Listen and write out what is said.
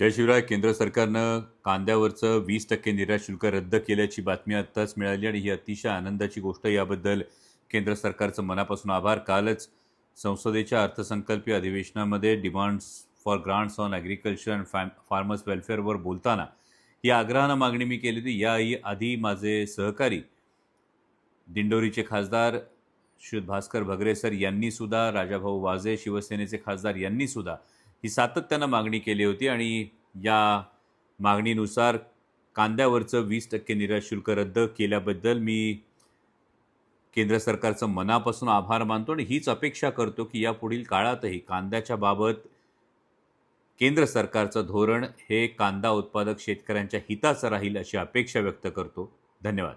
त्याशिवाय केंद्र सरकारनं कांद्यावरचं वीस टक्के निर्यात शुल्क रद्द केल्याची बातमी आत्ताच मिळाली आणि ही अतिशय आनंदाची गोष्ट याबद्दल केंद्र सरकारचं मनापासून आभार. कालच संसदेच्या अर्थसंकल्पीय अधिवेशनामध्ये demands for grants on agriculture and fam farmers वेलफेअरवर बोलताना ही आग्रहानं मागणी मी केली होती. याही आधी माझे सहकारी दिंडोरीचे खासदार श्री भास्कर भगरे सर यांनीसुद्धा राजाभाऊ वाजे शिवसेनेचे खासदार यांनीसुद्धा ही सातत्यानं मागणी केली होती आणि या मागणीनुसार कांद्यावरचं वीस टक्के निर्यात शुल्क रद्द केल्याबद्दल मी केंद्र सरकारचं मनापासून आभार मानतो आणि हीच अपेक्षा करतो की यापुढील काळातही कांद्याच्या बाबत केंद्र सरकारचं धोरण हे कांदा उत्पादक शेतकऱ्यांच्या हिताचं राहील अशी अपेक्षा व्यक्त करतो. धन्यवाद.